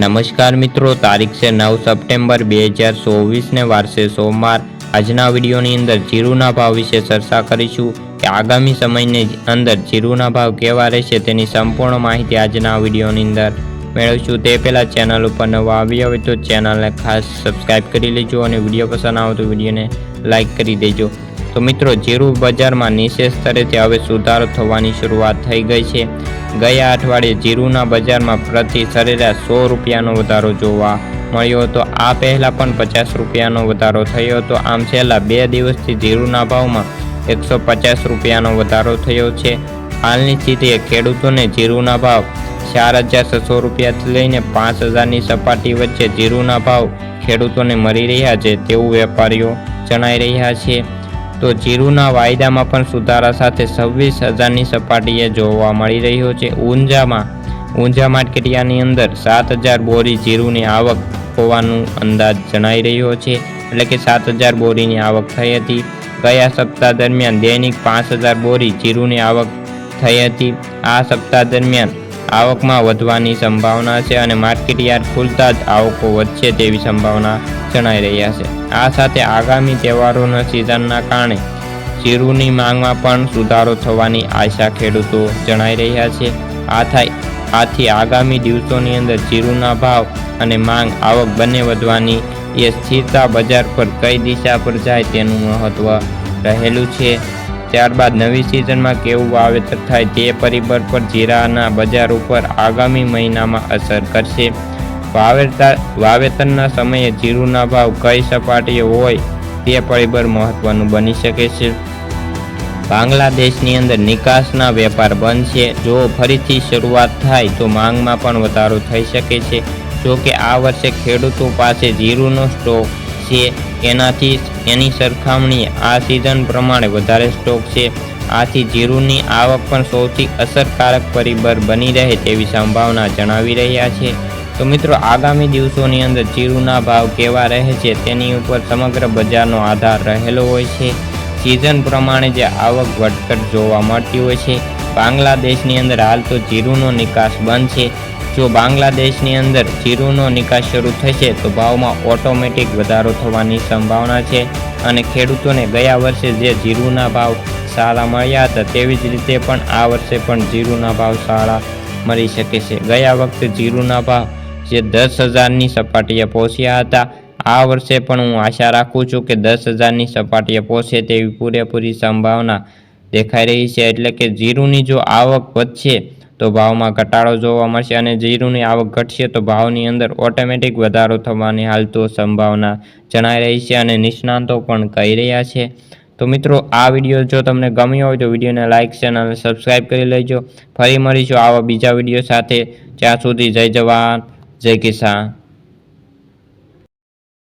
નમસ્કાર મિત્રો, તારીખ છે નવ સપ્ટેમ્બર બે હજાર ચોવીસને વારસે સોમવાર. આજના વિડીયોની અંદર જીરુના ભાવ વિશે ચર્ચા કરીશું કે આગામી સમયની અંદર જીરુના ભાવ કેવા રહેશે તેની સંપૂર્ણ માહિતી આજના વિડીયોની અંદર મેળવીશું. તે પહેલાં ચેનલ ઉપર નવા આવ્યા હોય તો ચેનલને ખાસ સબસ્ક્રાઇબ કરી લેજો અને વીડિયો પસંદ આવે તો વિડીયોને લાઇક કરી દેજો. તો મિત્રો જીરુ બજારમાં નિશેષ સ્તરેથી હવે સુધારો થવાની શરૂઆત થઈ ગઈ છે. ગયા અઠવાડિયે જીરુના બજારમાં પ્રતિ સરેરાશ સો રૂપિયાનો વધારો જોવા મળ્યો હતો. આ પહેલાં પણ પચાસ રૂપિયાનો વધારો થયો હતો. આમ છેલ્લા બે દિવસથી જીરુના ભાવમાં એકસો પચાસ રૂપિયાનો વધારો થયો છે. હાલની સ્થિતિએ ખેડૂતોને જીરુના ભાવ ચાર હજાર છસો રૂપિયાથી લઈને પાંચ હજારની સપાટી વચ્ચે જીરુના ભાવ ખેડૂતોને મળી રહ્યા છે તેવું વેપારીઓ જણાઈ રહ્યા છે. તો જીરુના વાયદામાં પણ સુધારા સાથે છવ્વીસ હજારની સપાટીએ જોવા મળી રહ્યો છે. ઊંઝામાં, ઊંઝા માર્કેટિયાની અંદર સાત હજાર બોરી જીરુની આવક હોવાનું અંદાજ જણાઈ રહ્યો છે. એટલે કે સાત હજાર બોરીની આવક થઈ હતી. ગયા સપ્તાહ દરમિયાન દૈનિક પાંચ હજાર બોરી જીરુની આવક થઈ હતી. આ સપ્તાહ દરમિયાન આવકમાં વધવાની સંભાવના છે અને માર્કેટ યાર્ડ ખુલતા જ આવકો વધશે તેવી સંભાવના જણાઈ રહ્યા છે. આ સાથે આગામી તહેવારોના સિઝનના કારણે જીરુની માંગમાં પણ સુધારો થવાની આશા ખેડૂતો જણાઈ રહ્યા છે. આ થાય, આથી આગામી દિવસોની અંદર જીરુના ભાવ અને માંગ આવક બંને વધવાની એ સ્થિરતા બજાર પર કઈ દિશા પર જાય તેનું મહત્વ રહેલું છે. ત્યારબાદ નવી સિઝનમાં કેવું વાવેતર થાય તે પરિબળ પર જીરાના બજાર ઉપર આગામી મહિનામાં અસર કરશે. વાવેતર વાવેતરના સમયે જીરુના ભાવ કઈ સપાટીએ હોય તે પરિબળ મહત્વનું બની શકે છે. બાંગ્લાદેશની અંદર નિકાસના વેપાર બંધ છે. જો ફરીથી શરૂઆત થાય તો માંગમાં પણ વધારો થઈ શકે છે. જો કે આ વર્ષે ખેડૂતો પાસે જીરુનો સ્ટોક છે, એનાથી એની સરખામણીએ આ સિઝન પ્રમાણે વધારે સ્ટોક છે. આથી જીરુની આવક પણ સૌથી અસરકારક પરિબળ બની રહે તેવી સંભાવના જણાવી રહ્યા છે. તો મિત્રો, આગામી દિવસોની અંદર જીરુના ભાવ કેવા રહે છે તેની ઉપર સમગ્ર બજારનો આધાર રહેલો હોય છે. સિઝન પ્રમાણે જે આવક વધઘટ જોવા મળતી હોય છે. બાંગ્લાદેશની અંદર હાલ તો જીરુનો નિકાસ બંધ છે. જો બાંગ્લાદેશની અંદર જીરુનો નિકાસ શરૂ થશે, તો ભાવમાં ઓટોમેટિક વધારો થવાની સંભાવના છે અને ખેડૂતોને ગયા વર્ષે જે જીરુના ભાવ સારા મળ્યા હતા, તેવી જ રીતે પણ આ વર્ષે પણ જીરુના ભાવ સારા મળી શકે છે. ગયા વખતે જીરુના ભાવ જે દસ હજારની સપાટીએ પહોંચ્યા હતા. આ વર્ષે પણ હું આશા રાખું છું કે દસ હજારની સપાટીએ પહોંચે તેવી પૂરેપૂરી સંભાવના દેખાઈ રહી છે. એટલે કે જીરુની જો આવક વધશે તો ભાવમાં ઘટાડો જોવા મળશે અને જીરુની આવક ઘટશે તો ભાવની અંદર ઓટોમેટિક વધારો થવાની હાલ તો સંભાવના જણાઈ રહી છે અને નિષ્ણાંતો પણ કહી રહ્યા છે. તો મિત્રો, આ વીડિયો જો તમને ગમ્યો હોય તો વિડીયોને લાઇક ચેનલ સબસ્ક્રાઈબ કરી લેજો. ફરી મળીશું આવા બીજા વીડિયો સાથે. ત્યાં સુધી જય જવાન. જય કિસાન.